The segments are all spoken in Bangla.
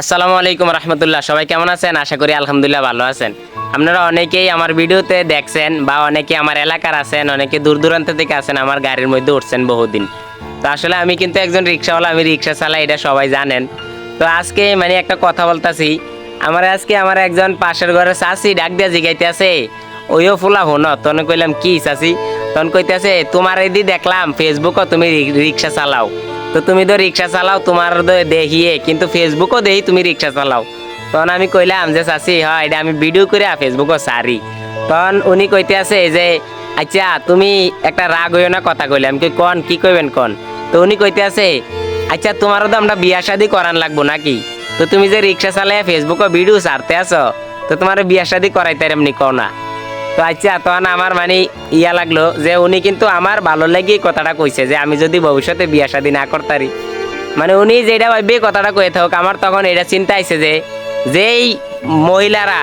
আসসালামু আলাইকুম রহমতুল্লাহ। সবাই কেমন আছেন? আশা করি আলহামদুলিল্লাহ ভালো আছেন। আপনারা অনেকেই আমার ভিডিওতে দেখছেন বা অনেকে আমার এলাকার আছেন, অনেকে দূর দূরান্ত থেকে আছেন, আমার গাড়ির মধ্যে উঠছেন বহুদিন। তো আসলে আমি কিন্তু একজন রিক্সাওয়ালা, আমি রিক্সা চালাই, এটা সবাই জানেন। তো আজকে মানে একটা কথা বলতাছি, আমার আজকে আমার একজন পাশের ঘরে চাষি ডাক দিয়া জিগাইতে আছে ওইও ফুলা হন? তখন কইলাম, কি চাষি তখন কইতেছে তোমার এদি দেখলাম ফেসবুকও তুমি রিক্সা চালাও। তো তুমি তো রিক্সা চালাও, তোমার তো দেখিয়ে, কিন্তু ফেসবুকও দেখি তুমি রিক্সা চালাও। তখন আমি কইলাম যে, চাচি, হয়, এটা আমি ভিডিও করে ফেসবুকও সারি। তখন উনি কইতে আছে যে আচ্ছা তুমি একটা রাগ হইও না কথা কইলাম কি কন, কি কইবেন, কন? তো উনি কইতে আছে আচ্ছা তোমারও তো আমরা বিয়া শাদি করান লাগবো নাকি? তো তুমি যে রিক্সা চালায় ফেসবুকে ভিডিও সারতে আছো, তো তোমার বিয়া শাদি করাইতে এমনি কও না? তো আচ্ছা তখন আমার মানে ইয়া লাগল যে উনি কিন্তু আমার ভালো লাগি কথাটা কইছে, যে আমি যদি ভবিষ্যতে বিয়া শাদি না করতারি। মানে উনি যেটা ভাববে কথাটা কয়ে থাকুক, আমার তখন এটা চিন্তা আইছে যে, যেই মহিলারা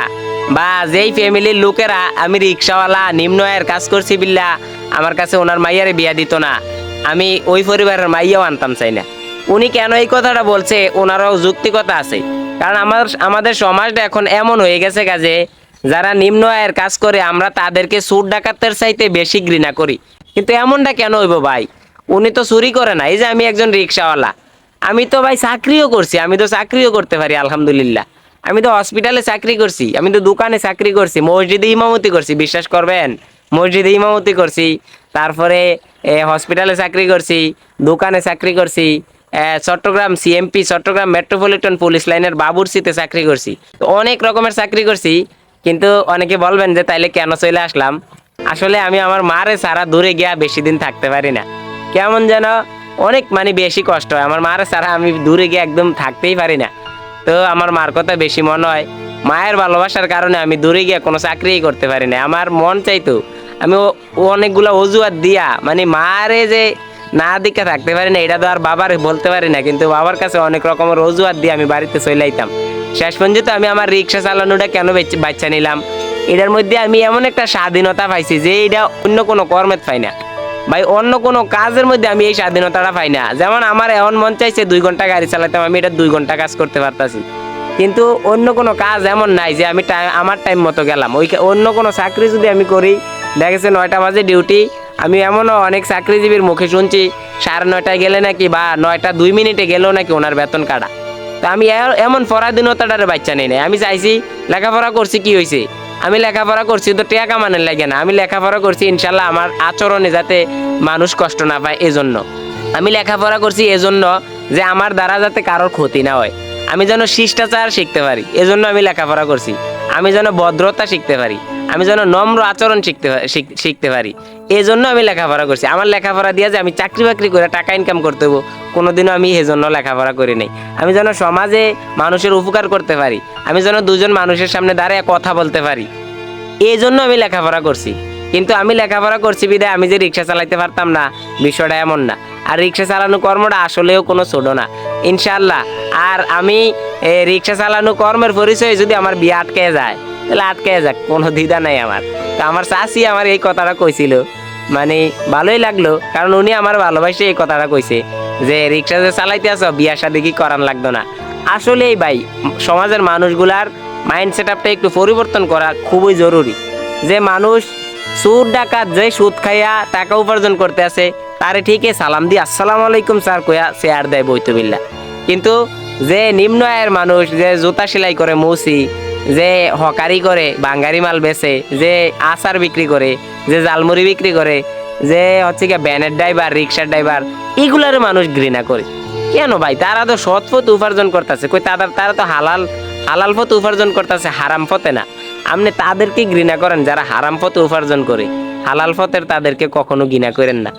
বা যেই ফ্যামিলির লোকেরা আমি রিক্সাওয়ালা নিম্ন আয়ের কাজ করছি বিল্লা, আমার কাছে ওনার মাইয়ারে বিয়া দিত না, আমি ওই পরিবারের মাইয়াও আনতাম চাই না। উনি কেন এই কথাটা বলছে, ওনারও যুক্তিকতা আছে। কারণ আমার, আমাদের সমাজটা এখন এমন হয়ে গেছে কাজে যারা নিম্ন আয়ের কাজ করে, আমরা তাদেরকে সুর ডাকাতের চাইতে বেশি ঘৃণা করি। কিন্তু এমনটা কেন হইব ভাই? উনি তো চুরি করে না, এই যে আমি একজন রিক্সাওয়ালা। আমি তো ভাই চাকরিও করছি, আমি তো চাকরিও করতে পারি, আলহামদুলিল্লাহ। আমি তো হসপিটালে চাকরি করছি, আমি তো দোকানে চাকরি করছি, মসজিদে ইমামতি করছি, বিশ্বাস করবেন? মসজিদে ইমামতি করছি, তারপরে হসপিটালে চাকরি করছি, দোকানে চাকরি করছি Chattogram CMP Chattogram metropolitan police লাইনের বাবুরসিতে চাকরি করছি। অনেক রকমের চাকরি করছি কিন্তু অনেকে বলবেন যে, তাইলে কেন চলে আসলাম? আসলে আমি আমার মারে সারা দূরে গিয়া বেশি দিন থাকতে পারি না। কেমন যেন অনেক মানে বেশি কষ্ট হয়। আমার মারে সারা আমি দূরে গিয়ে একদম থাকতেই পারি না। তো আমার মার কথা বেশি মনে হয়। মায়ের ভালোবাসার কারণে আমি দূরে গিয়ে কোনো চাকরিই করতে পারি না। আমার মন চাইতো আমি ও- অনেকগুলো অজুহাত দিয়া মানে মারে যে না দিকে থাকতে পারি না, এটা তো আর বাবার বলতে পারি না। কিন্তু বাবার কাছে অনেক রকমের অজুহাত দিয়ে আমি বাড়িতে চলে আইতাম শেষ পর্যন্ত আমি আমার রিক্সা চালানোটা কেন বাচ্চা নিলাম? এটার মধ্যে আমি এমন একটা স্বাধীনতা পাইছি যে এটা অন্য কোনো কর্মের পাই না। ভাই, অন্য কোনো কাজের মধ্যে আমি এই স্বাধীনতাটা পাই না। যেমন আমার এমন মন চাইছে দুই ঘণ্টা গাড়ি চালাতাম, আমি এটা দুই ঘণ্টা কাজ করতে পারতাছি। কিন্তু অন্য কোনো কাজ এমন নাই যে আমি টাইম আমার টাইম মতো গেলাম। ওই অন্য কোনো চাকরি যদি আমি করি, দেখেছে নয়টা বাজে ডিউটি, আমি এমনও অনেক চাকরিজীবীর মুখে শুনছি, সাড়ে নয়টায় গেলে নাকি বা নয়টা দুই মিনিটে গেলেও নাকি ওনার বেতন কাটা। তো আমি এমন পরাধীনতাটারে বাচ্চা নেই নাই। আমি চাইছি লেখাপড়া করছি, কি হয়েছে আমি লেখাপড়া করছি, তো টিয়া কামানের লাগে না। আমি লেখাপড়া করছি, ইনশাল্লাহ আমার আচরণে যাতে মানুষ কষ্ট না পায় এজন্য। আমি লেখাপড়া করছি এজন্য যে আমার দ্বারা যাতে কারোর ক্ষতি না হয়। আমি যেন শিষ্টাচার শিখতে পারি, এজন্য আমি লেখাপড়া করছি। আমি যেন ভদ্রতা শিখতে পারি, আমি যেন নম্র আচরণ শিখতে শিখতে পারি এই জন্য আমি লেখাপড়া করছি। আমার লেখাপড়া দিয়ে যে আমি চাকরি বাকরি করে টাকা ইনকাম করতে হব কোনোদিনও আমি এই জন্য লেখাপড়া করি নাই। আমি যেন সমাজে মানুষের উপকার করতে পারি। আমি যেন দুজন মানুষের সামনে দাঁড়িয়ে কথা বলতে পারি। এই জন্য আমি লেখাপড়া করছি। কিন্তু আমি লেখাপড়া করছি বিদায় আমি যে রিক্সা চালাইতে পারতাম না, বিষয়টা এমন না। আর রিক্সা চালানো কর্মটা আসলেও কোনো ছোট না। ইনশাল্লাহ আর আমি রিক্সা চালানো কর্মের পরিচয়ে যদি আমার বিয়ে আটকে যায়, তাহলে আটকে যাক, কোনো দ্বিধা নাই আমার। তো আমার চাষি আমার এই কথাটা কইছিল। মানে ভালোই লাগল, কারণ উনি আমার ভালোবাসে এই কথাটা কইছে। যে রিক্সা যে চালাইতে আসো বিয়া শাদি কি করান লাগতো না? আসলেই ভাই, সমাজের মানুষগুলার মাইন্ড সেট আপটা একটু পরিবর্তন করা খুবই জরুরি। যে মানুষ সুদ, ডাকাত, যে সুদ খাইয়া টাকা উপার্জন করতে আছে, তারে ঠিকই সালাম দিয়ে আসসালামু আলাইকুম স্যার কয়া শেয়ার দেয় বৈতবিল্লা। কিন্তু যে নিম্ন আয়ের মানুষ, যে জুতা সেলাই করে মৌসি, যে হকারি করে, বাঙ্গারি মাল বেচে, যে আচার বিক্রি করে, যে জালমুড়ি বিক্রি করে যে হচ্ছে কি ব্যানের ড্রাইভার রিক্সার ড্রাইভার এগুলার মানুষ ঘৃণা করে। কেন ভাই? তারা তো সৎ পথ উপার্জন করতেছে। কই তারা তারা তো হালাল হালাল পথ উপার্জন করতেছে, হারাম পথে না। আপনি তাদেরকে ঘৃণা করেন, যারা হারাম পথে উপার্জন করে। হালাল পথের তাদেরকে কখনো ঘৃণা করেন না।